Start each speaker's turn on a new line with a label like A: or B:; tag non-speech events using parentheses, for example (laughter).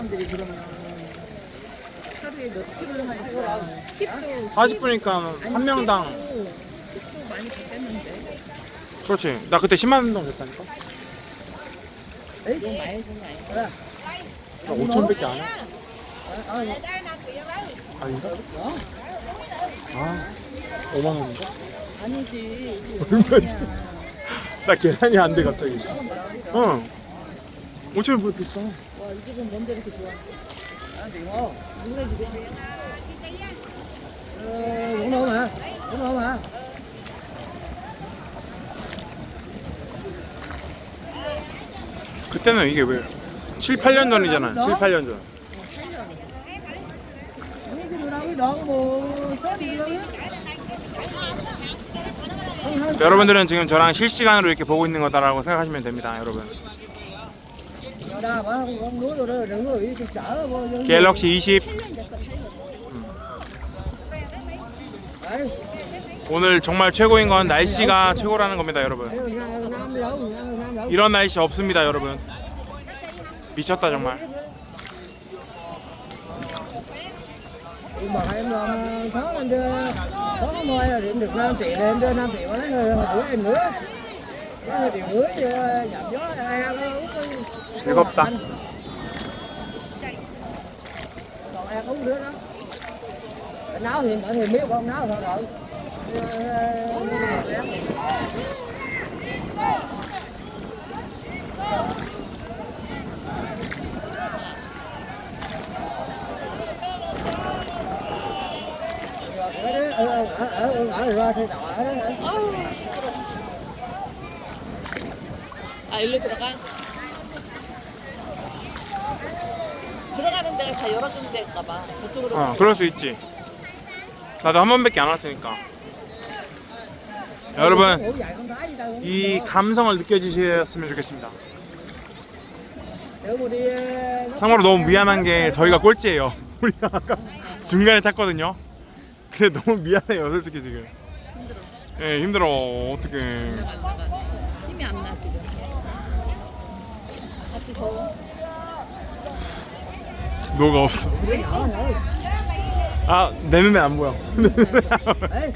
A: 사람들이 그러면 하루에 며칠을 하니까 팁도
B: 40분이니까 한 명당.
A: 팁도, 많이 받겠는데.
B: 그렇지. 나 그때 10만 원 정도 줬다니까?
A: 너무 많이 주는 아니야?
B: 나 5천원밖에 안 해. 아닌가? 아 5만 원인가?
A: 아니지.
B: 얼마지? 나 계산이 안 돼 갑자기. 응 5천 원뭐 비싸
A: 와 이 집은 뭔데 이렇게 좋아? 누구네 집이야? 어, 이거 넣어봐.
B: 그때는 이게 왜 7, 8년 전이잖아 7, 8년 전. 여러분들은 지금 저랑 실시간으로 이렇게 보고 있는 거다라고 생각하시면 됩니다 여러분 갤럭시 20 오늘 정말 최고인 건 날씨가 최고라는 겁니다 여러분. 이런 날씨 없습니다 여러분. 미쳤다 정말 즐겁다
C: còn ai uống nữa đó nấu thì mọi người biết không nấu thôi rồi ở ở ở ở ra thì đỏ đó
A: 아우 시끄러 아 일로 들어가. 들어가는 데가 다 열어주는 데인가 봐. 저쪽으로
B: 어 그럴 수 있지. 나도 한 번밖에 안 왔으니까. 여러분 이 감성을 느껴주셨으면 좋겠습니다. 참고로 너무 미안한 게 저희가 꼴찌예요. (laughs) 우리가 아까 중간에 탔거든요. 근데 너무 미안해요 솔직히 지금. 예 힘들어. 어떡해
A: 힘이 안 나 지금. 같이 저
B: 노가 없어?
C: nữa
B: 아내 눈에 안 보여. (laughs)
C: ê